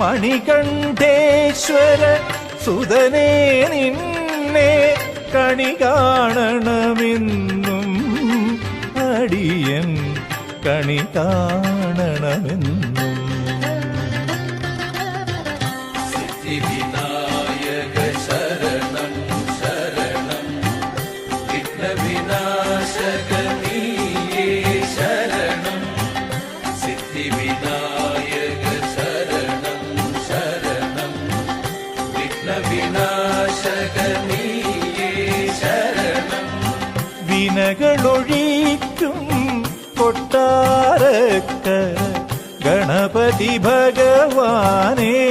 മണികണ്ഠേശ്വര സുതനേ നിന്നെ കണി കാണണമെന്നും അടിയൻ കണി കാണണമെന്നും. ശരണം ശരണം. വിഘ്നവിനാശക വിനകളൊഴിക്കും കൊട്ടാരക്ക ഗണപതി ഭഗവാനേ.